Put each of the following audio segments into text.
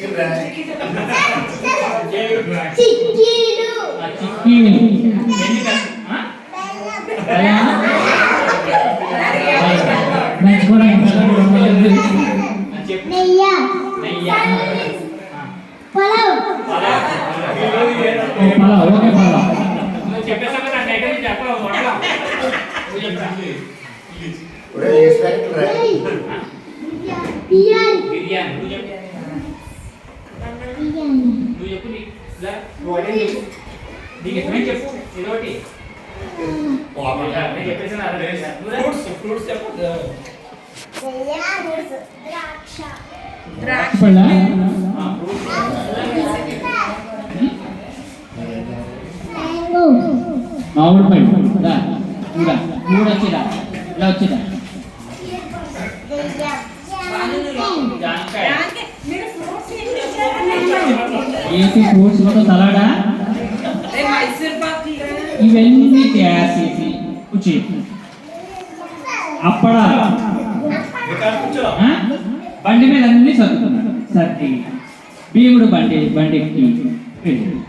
చిక్కిలు రా. చిక్కీలు ఆ చిక్కీ ఎన్ని కష్ట- ఆ? ఎలా? నంచుకోవడానికి బెల్లం కూడా ఉండదు. ఆ చెప్పు. నెయ్య నెయ్యి. ఆ. పొలవ్ పలావ్. ఓ పలావ్ ఓకే పలావ్ నువ్వు చెప్పేసావు కదా, నాకు ఐటమ్ చెప్పవు, వండలా. నువ్వు చెప్పురా. ఒరేయ్, ఇన్స్పెక్టర్ రా. బిర్యానీ బిర్యానీ నువ్వు చెప్పు నువ్వు చెప్పు నీ అడిగి నీకు ఇష్టమేం చెప్పు ఇదొకటి నేను చెప్పేసాను అర్థం చేశాను. ద్రాక్ష మామిడి పళ్ళు రా వచ్చిరా? ఇలా వచ్చిరా? ఏసి మొత్తం సలాడా ఇవన్నీ తయారు చేసి కూర్చి. అప్పడా? బండి మీద అన్ని సర్దుకున్నాడు సర్ది. భీముడు బండి బండి ఎక్కి వెళ్ళాడు.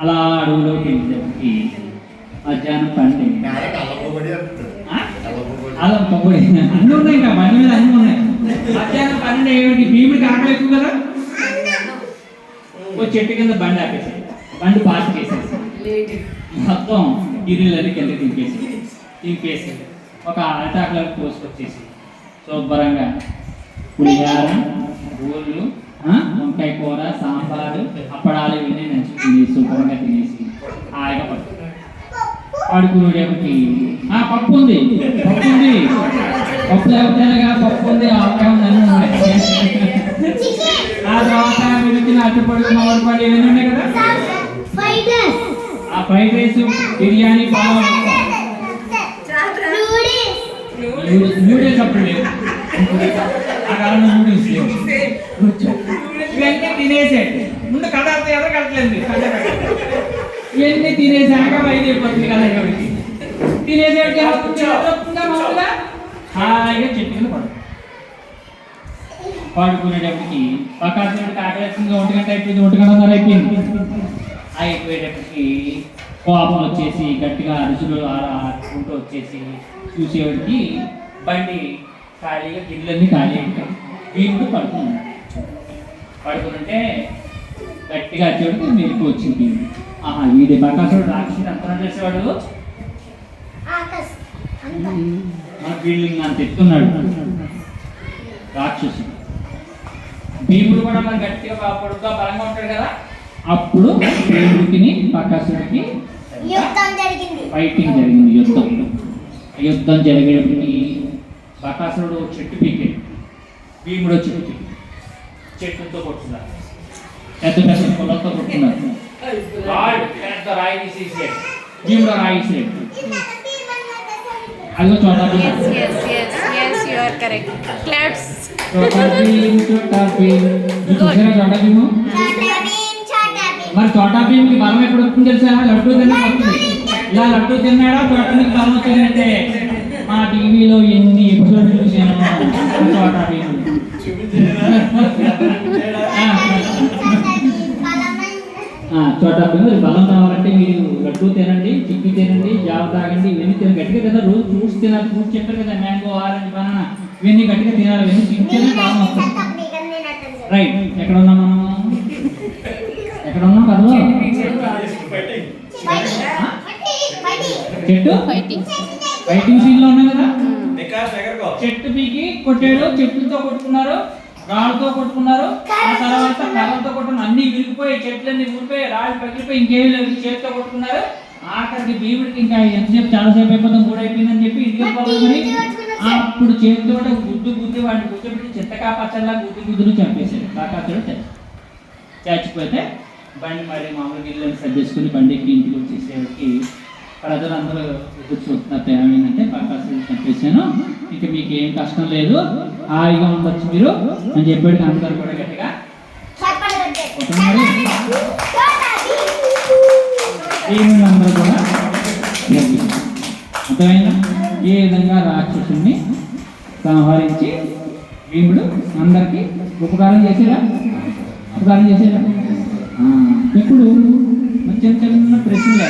అలా అడవులోకి వెళ్ళి మధ్యాహ్నం పండి. అలా పొగడి అన్ని ఉన్నాయి ఇంకా బండి మీద అన్ని ఉన్నాయి మధ్యాహ్నం పన్నెండు ఏమిటి భీముడికి ఆకలి ఎక్కువ కదా ఓ చెట్టు కింద బండి ఆపేసాడు బండి పార్క్ చేసేసి మొత్తం ఇరులని కింద దింపేసి దింపేసి ఒక అరటాకులో పోసుకొచ్చేసి శుభ్రంగా పులిహార బోళ్ళు ఆ, వంకాయ కూర సాంబారు అప్పడాలు ఇవన్నీ నంచి తినేసి శుభ్రంగా తినేసి హాయిగా పడుతుంది పడుకునేటప్పటికి ఆ పప్పు ఉంది పప్పు ఉంది. పప్పు లేకపోతేనేగా పప్పు ఉంది ఆవకాయ ఉంది అన్నీ ఉన్నాయి ఆ తర్వాత వెళ్తున్న అట్టుపడి మామిడిపడి ఉన్నాయి కదా? ఆ ఫ్రైడ్ రైస్ బిర్యానీ నూడిల్స్ అప్పుడు లేవు ఆ కాలంలో నూడిల్స్ లేవు ఇవన్నీ తినేసాడు ముందు కథ అర్థం ఎవరు కట్టలేదు? ఇవన్నీ తినేసాక బయట అయిపోతుంది కదా కాబట్టి తినేసేటికి ఏమవుతుందా మామూలుగా హాయిగా చెట్టు కింద పడు పడుకునేటప్పటికి పక్కాసేపటికి ఆకలిస్తుంది ఒంటి గంట అయిపోయింది ఒంటి గంటన్నర అయిపోయింది. అయిపోయేటప్పటికి కోపం వచ్చేసి గట్టిగా అరుచులు ఆడుకుంటూ వచ్చేసి చూసేవాడికి బండి ఖాళీగా గిన్నెలన్నీ ఖాళీ అయిపోయి భీముడు పడుకున్నాడు. పడుకుంటే గట్టిగా వచ్చేవాడికి మెలకు వచ్చింది ఆహా వీడి బకాసుడు రాక్షసుడు అంతరం చేసేవాడు. బిల్డింగ్ అంత ఎత్తున్నాడు. రాక్షసుడు. భీముడు కూడా మరి గట్టిగా బా- పొడుగ్గా బలంగా ఉంటాడు కదా? అప్పుడు యుద్ధం జరిగింది. ఫైటింగ్ జరిగింది యుద్ధం. యుద్ధం జరిగేటప్పటికి బకాసురుడు చెట్టు పీకాడు భీముడు చెట్టు పీకాడు చెట్టుతో కొట్టున్నారు పెద్ద పెద్ద పొలంతో కొట్టున్నారు రాయ్ పెద్ద రాయి తీసేసాడు భీముడు రాయి అదిగో చోట Are correct. Claps. Chhota Bheem? మరి భీమ్కి బలం ఎప్పుడు వస్తుంది తెలుసా? లడ్డూ తిన్నా ఇలా లడ్డూ తిన్నాడా? చోటానికి బలం వచ్చిందంటే మా టీవీలో ఎన్ని ఎపిసోడ్లు చూసాను చోటా భీమ్. ఆ, చోటా భీమ్ మరి బలం రావాలంటే మీరు లడ్డూ తినండి చిక్కి తినండి జావ తాగండి ఇవన్నీ తిన గట్టిగా తిన రోజు ఫ్రూట్స్ తినాలి. ఫ్రూట్స్ చెప్పారు కదా మ్యాంగో ఆరెంజ్ బనానా. ఇవన్నీ గట్టిగా తినాలి ఇవన్నీ తింటేనే బలం వస్తుంది రైట్ ఎక్కడ ఉన్నాం మనం ఎక్కడ ఉన్నాం కథలో చెట్టు. ఫైటింగ్. సీన్లో ఉన్నాం కదా? చెట్టు పీకి కొట్టాడు చెట్లతో కొట్టుకున్నారు రాళ్ళతో కొట్టుకున్నారు ఆ తర్వాత కర్రలతో కొట్టుకున్నారు అన్ని విరిగిపోయి చెట్లన్నీ ఊరిపోయి రాళ్ళు పగిలిపోయి ఇంకేం లేదు. చేతితో కొట్టుకున్నారు. ఆఖరికి భీముడికి ఇంకా ఎంతసేపు చాలాసేపు అయిపోతాం మూడు అయిపోయిందని చెప్పి ఇంటికి వెళ్ళిపోవాలి అప్పుడు చేతితో గుద్దు గుద్ది వాడిని కూర్చోబెట్టి చింతకా పచ్చల్లా గుద్దు గుద్దులు చంపేశాడు. చచ్చి చచ్చిపోతే బండి మరి మామూలుగా ఇల్లు సర్దేసుకుని బండి ఎక్కి ఇంటికి వచ్చేసేవాడికి ప్రజలందరూ ఎదురు చూస్తున్నారు. ఏమైందంటే బకాసులు చంపేశాను. ఇక మీకు ఏం కష్టం లేదు. హాయిగా ఉండొచ్చు మీరు అని చెప్పాడు అందరూ కూడా గట్టిగా అందరూ కూడా. అర్థమైందా? ఏ విధంగా రాక్షసుని సంహరించి భీముడు అందరికి ఉపకారం చేసేదా ఉపకారం చేసేదా ఆ, ఇప్పుడు చిన్న చిన్న ప్రశ్నలే.